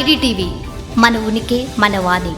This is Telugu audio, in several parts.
ఐడిటీవీ మన ఉనికి మన వాణి.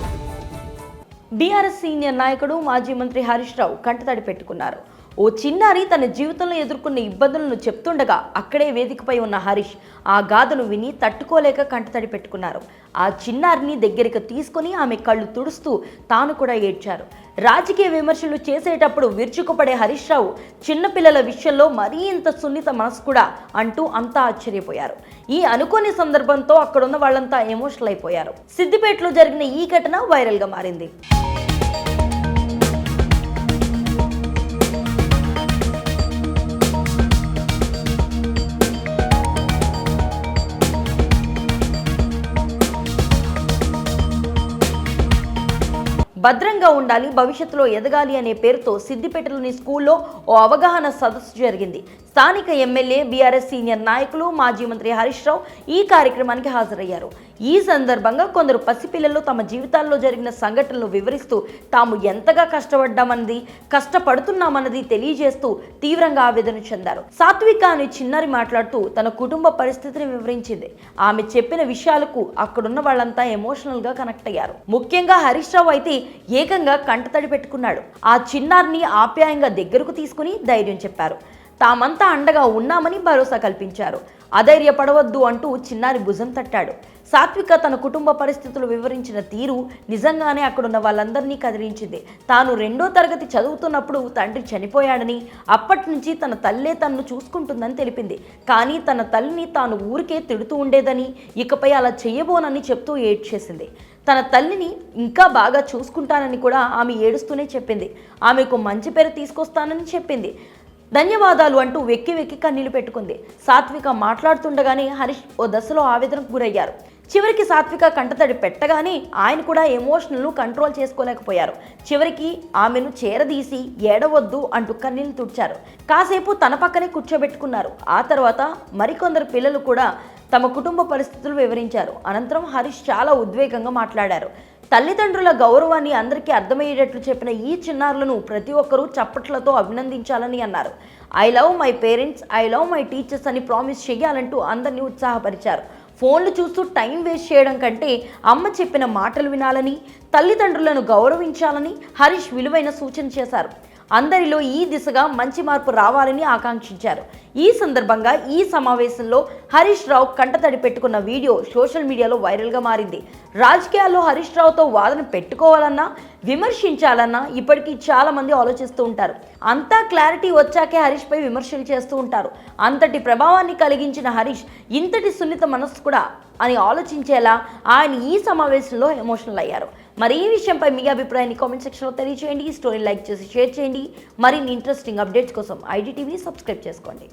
బీఆర్ఎస్ సీనియర్ నాయకుడు మాజీ మంత్రి హరీష్ రావు కంటతడి పెట్టుకున్నారు. ఓ చిన్నారి తన జీవితంలో ఎదుర్కొన్న ఇబ్బందులను చెప్తుండగా అక్కడే వేదికపై ఉన్న హరీష్ ఆ గాథను విని తట్టుకోలేక కంటతడి పెట్టుకున్నారు. ఆ చిన్నారిని దగ్గరికి తీసుకొని ఆమె కళ్ళు తుడుస్తూ తాను కూడా ఏడ్చారు. రాజకీయ విమర్శలు చేసేటప్పుడు విరుచుకుపడే హరీష్ రావు చిన్నపిల్లల విషయంలో మరీ ఇంత సున్నిత మనసు కూడా అంటూ అంతా ఆశ్చర్యపోయారు. ఈ అనుకోని సందర్భంతో అక్కడున్న వాళ్ళంతా ఎమోషనల్ అయిపోయారు. సిద్దిపేటలో జరిగిన ఈ ఘటన వైరల్గా మారింది. భద్రంగా ఉండాలి భవిష్యత్తులో ఎదగాలి అనే పేరుతో సిద్దిపేటలోని స్కూల్లో ఓ అవగాహన సదస్సు జరిగింది. స్థానిక ఎమ్మెల్యే బీఆర్ఎస్ సీనియర్ నాయకులు మాజీ మంత్రి హరీష్ రావు ఈ కార్యక్రమానికి హాజరయ్యారు. ఈ సందర్భంగా కొందరు పసిపిల్లలు తమ జీవితాల్లో జరిగిన సంఘటనలు వివరిస్తూ తాము ఎంతగా కష్టపడ్డామన్నది కష్టపడుతున్నామన్నది తెలియజేస్తూ తీవ్రంగా ఆవేదన చెందారు. సాత్విక అనే చిన్నారి మాట్లాడుతూ తన కుటుంబ పరిస్థితిని వివరించింది. ఆమె చెప్పిన విషయాలకు అక్కడున్న వాళ్ళంతా ఎమోషనల్గా కనెక్ట్ అయ్యారు. ముఖ్యంగా హరీష్ రావు అయితే ఏకంగా కంటతడి పెట్టుకున్నాడు. ఆ చిన్నారిని ఆప్యాయంగా దగ్గరకు తీసుకుని ధైర్యం చెప్పారు. తామంతా అండగా ఉన్నామని భరోసా కల్పించారు. అధైర్యపడవద్దు అంటూ చిన్నారి భుజం తట్టాడు. సాత్విక తన కుటుంబ పరిస్థితులు వివరించిన తీరు నిజంగానే అక్కడున్న వాళ్ళందరినీ కదిలించింది. తాను రెండో తరగతి చదువుతున్నప్పుడు తండ్రి చనిపోయాడని అప్పటి నుంచి తన తల్లే తన్ను చూసుకుంటుందని తెలిపింది. కానీ తన తల్లిని తాను ఊరికే తిడుతూ ఉండేదని ఇకపై అలా చెయ్యబోనని చెప్తూ ఏడ్చేసింది. తన తల్లిని ఇంకా బాగా చూసుకుంటానని కూడా ఆమె ఏడుస్తూనే చెప్పింది. ఆమెకు మంచి పేరు తీసుకొస్తానని చెప్పింది. ధన్యవాదాలు అంటూ వెక్కి వెక్కి కన్నీళ్ళు పెట్టుకుంది. సాత్విక మాట్లాడుతుండగానే హరీష్ ఓ దశలో ఆవేదనకు గురయ్యారు. చివరికి సాత్విక కంటతడి పెట్టగానే ఆయన కూడా ఎమోషనల్ను కంట్రోల్ చేసుకోలేకపోయారు. చివరికి ఆమెను చేరదీసి ఏడవద్దు అంటూ కన్నీళ్ళు తుడిచారు. కాసేపు తన పక్కనే కూర్చోబెట్టుకున్నారు. ఆ తర్వాత మరికొందరు పిల్లలు కూడా తమ కుటుంబ పరిస్థితులు వివరించారు. అనంతరం హరీష్ చాలా ఉద్వేగంగా మాట్లాడారు. తల్లిదండ్రుల గౌరవాన్ని అందరికీ అర్థమయ్యేటట్లు చెప్పిన ఈ చిన్నారులను ప్రతి ఒక్కరూ చప్పట్లతో అభినందించాలని అన్నారు. I love my parents I love my teachers అని ప్రామిస్ చేయాలంటూ అందరినీ ఉత్సాహపరిచారు. ఫోన్లు చూస్తూ టైం వేస్ట్ చేయడం కంటే అమ్మ చెప్పిన మాటలు వినాలని తల్లిదండ్రులను గౌరవించాలని హరీష్ విలువైన సూచన చేశారు. అందరిలో ఈ దిశగా మంచి మార్పు రావాలని ఆకాంక్షించారు. ఈ సందర్భంగా ఈ సమావేశంలో హరీష్ రావు కంటతడి పెట్టుకున్న వీడియో సోషల్ మీడియాలో వైరల్గా మారింది. రాజకీయాల్లో హరీష్ రావుతో వాదన పెట్టుకోవాలన్నా విమర్శించాలన్నా ఇప్పటికీ చాలా మంది ఆలోచిస్తూ ఉంటారు. అంతా క్లారిటీ వచ్చాకే హరీష్ పై విమర్శలు చేస్తూ ఉంటారు. అంతటి ప్రభావాన్ని కలిగించిన హరీష్ ఇంతటి సున్నిత మనస్సు కూడా అని ఆలోచించేలా ఆయన ఈ సమావేశంలో ఎమోషనల్ అయ్యారు. మరి ఈ విషయంపై మీ అభిప్రాయాన్ని కామెంట్ సెక్షన్లో తెలియజేయండి ఈ స్టోరీ లైక్ చేసి షేర్ చేయండి. మరిన్ని ఇంట్రెస్టింగ్ అప్డేట్స్ కోసం ఐడిటీవీ సబ్స్క్రైబ్ చేసుకోండి.